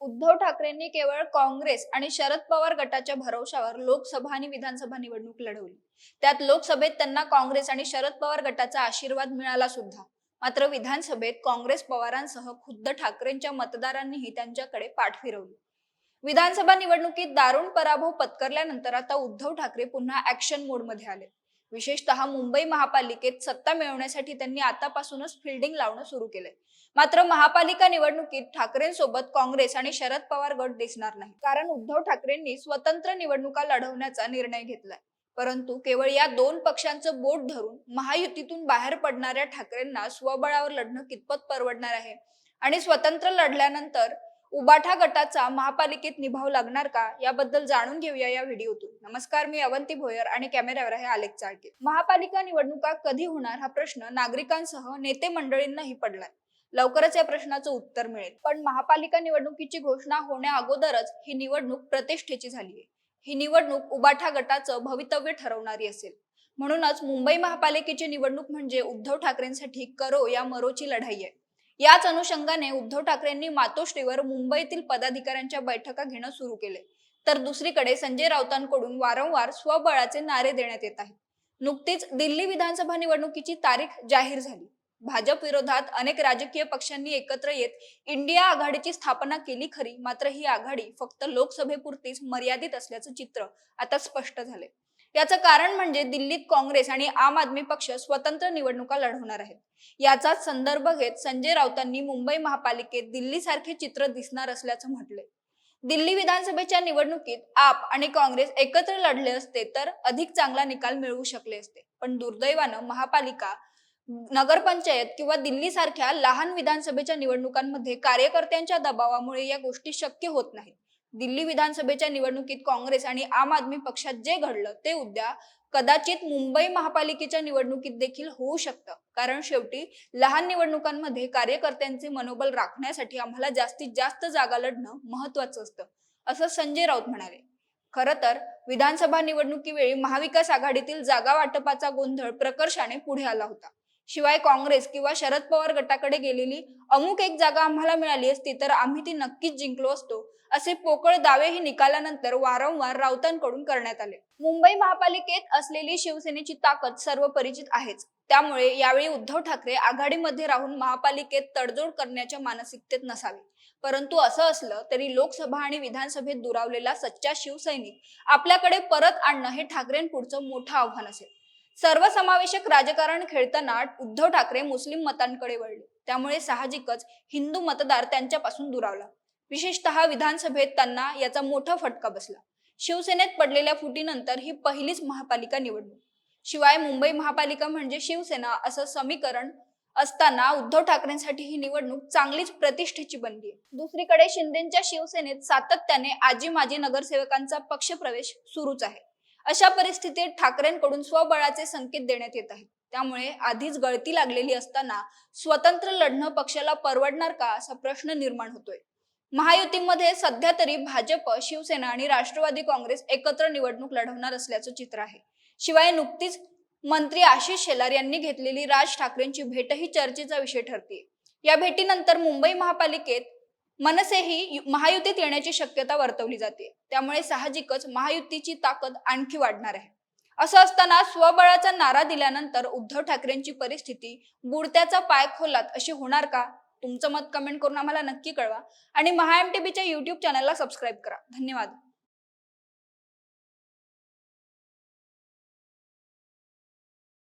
उद्धव ठाकरेंनी केवळ काँग्रेस आणि शरद पवार गटाच्या भरवशावर लोकसभा आणि विधानसभा निवडणूक लढवली. त्यात लोकसभेत त्यांना काँग्रेस आणि शरद पवार गटाचा आशीर्वाद मिळाला सुद्धा. मात्र विधानसभेत काँग्रेस पवारांसह खुद्द ठाकरेंच्या मतदारांनीही त्यांच्याकडे पाठ फिरवली. विधानसभा निवडणुकीत दारुण पराभव पत्करल्यानंतर आता उद्धव ठाकरे पुन्हा ऍक्शन मोडमध्ये आले. विशेषतः मुंबई महापालिकेत सत्ता मिळवण्यासाठी त्यांनी आतापासूनच फिल्डिंग लावणं सुरू केलंय. मात्र महापालिका निवडणुकीत ठाकरेंसोबत काँग्रेस आणि शरद पवार गट दिसणार नाही कारण उद्धव ठाकरेंनी स्वतंत्र निवडणुका लढवण्याचा निर्णय घेतलाय. परंतु केवळ या दोन पक्षांचं बोट धरून महायुतीतून बाहेर पडणाऱ्या ठाकरेंना स्वबळावर लढणं कितपत परवडणार आहे? आणि स्वतंत्र लढल्यानंतर उबाठा गटाचा महापालिकेत निभाव लागणार का? याबद्दल जाणून घेऊया या व्हिडिओतून. नमस्कार मी अवंती भोयर आणि कॅमेऱ्यावर आहे आलेख चाळके. महापालिका निवडणुका कधी होणार हा प्रश्न नागरिकांसह नेते मंडळींनाही पडलाय. लवकरच या प्रश्नाचं उत्तर मिळेल. पण महापालिका निवडणुकीची घोषणा होण्या अगोदरच ही निवडणूक प्रतिष्ठेची झाली आहे. ही निवडणूक उबाठा गटाचं भवितव्य ठरवणारी असेल. म्हणूनच मुंबई महापालिकेची निवडणूक म्हणजे उद्धव ठाकरेंसाठी करो या मरोची लढाई आहे. याच अनुषंगाने उद्धव ठाकरेंनी मातोश्रीवर मुंबईतील पदाधिकाऱ्यांच्या बैठका घेणं सुरू केले. तर दुसरीकडे संजय राऊतांकडून वारंवार स्वबळाचे नारे देण्यात येत आहेत. नुकतीच दिल्ली विधानसभा निवडणुकीची तारीख जाहीर झाली. भाजप विरोधात अनेक राजकीय पक्षांनी एकत्र येत इंडिया आघाडीची स्थापना केली खरी मात्र ही आघाडी फक्त लोकसभेपुरतीच मर्यादित असल्याचं चित्र आता स्पष्ट झाले याचं कारण म्हणजे दिल्लीत काँग्रेस आणि आम आदमी पक्ष स्वतंत्र निवडणुका लढवणार आहेत. याचाच संदर्भ घेत संजय राऊतांनी मुंबई महापालिकेत दिल्ली सारखे चित्र दिसणार असल्याचं म्हटलंय. दिल्ली विधानसभेच्या निवडणुकीत आप आणि काँग्रेस एकत्र लढले असते तर अधिक चांगला निकाल मिळवू शकले असते. पण दुर्दैवानं महापालिका नगरपंचायत किंवा दिल्ली सारख्या लहान विधानसभेच्या निवडणुकांमध्ये कार्यकर्त्यांच्या दबावामुळे या गोष्टी शक्य होत नाहीत. दिल्ली विधानसभेच्या निवडणुकीत काँग्रेस आणि आम आदमी पक्षात जे घडलं ते उद्या कदाचित मुंबई महापालिकेच्या निवडणुकीत देखील होऊ शकतं. कारण शेवटी लहान निवडणुकांमध्ये कार्यकर्त्यांचे मनोबल राखण्यासाठी आम्हाला जास्तीत जास्त जागा लढणं महत्वाचं असतं असं संजय राऊत म्हणाले. खर तर विधानसभा निवडणुकीवेळी महाविकास आघाडीतील जागा वाटपाचा गोंधळ प्रकर्षाने पुढे आला होता. शिवाय काँग्रेस किंवा शरद पवार गटाकडे गेलेली अमुक एक जागा आम्हाला मिळाली असती तर आम्ही ती नक्कीच जिंकलो असतो असे पोकळ दावेही निकालानंतर वारंवार राऊतांकडून करण्यात आले. मुंबई महापालिकेत असलेली शिवसेनेची ताकद सर्व परिचित आहेच. त्यामुळे यावेळी उद्धव ठाकरे आघाडीमध्ये राहून महापालिकेत तडजोड करण्याच्या मानसिकतेत नसावे. परंतु असं असलं तरी लोकसभा आणि विधानसभेत दुरावलेला सच्चा शिवसैनिक आपल्याकडे परत आणणं हे ठाकरेंपुढचं मोठं आव्हान असेल. सर्वसमावेशक राजकारण खेळताना उद्धव ठाकरे मुस्लिम मतांकडे वळले. त्यामुळे साहजिकच हिंदू मतदार त्यांच्यापासून दुरावला. विशेषतः विधानसभेत त्यांना याचा मोठा फटका बसला. शिवसेनेत पडलेल्या फुटीनंतर ही पहिलीच महापालिका निवडणूक. शिवाय मुंबई महापालिका म्हणजे शिवसेना असं समीकरण असताना उद्धव ठाकरेंसाठी ही निवडणूक चांगलीच प्रतिष्ठेची बनली दुसरीकडे शिंदेच्या शिवसेनेत सातत्याने आजी माजी नगरसेवकांचा पक्षप्रवेश सुरूच आहे. अशा परिस्थितीत ठाकरेंकडून स्वबळाचे संकेत देण्यात येत आहेत. त्यामुळे आधीच गळती लागलेली असताना स्वतंत्र लढणं पक्षाला परवडणार का असा प्रश्न निर्माण होतोय. महायुतीमध्ये सध्या तरी भाजप शिवसेना आणि राष्ट्रवादी काँग्रेस एकत्र निवडणूक लढवणार असल्याचं चित्र आहे. शिवाय नुकतीच मंत्री आशिष शेलार यांनी घेतलेली राज ठाकरेंची भेटही चर्चेचा विषय ठरते या भेटीनंतर मुंबई महापालिकेत मनसेही महायुतीत येण्याची शक्यता वर्तवली जाते. त्यामुळे साहजिकच महायुतीची ताकद आणखी वाढणार आहे. असं असताना स्वबळाचा नारा दिल्यानंतर उद्धव ठाकरेंची परिस्थिती बुडत्याचा पाय खोलात अशी होणार का? तुमचं मत कमेंट करून आम्हाला नक्की कळवा. आणि महा एम टी युट्यूब चॅनलला सबस्क्राईब करा. धन्यवाद.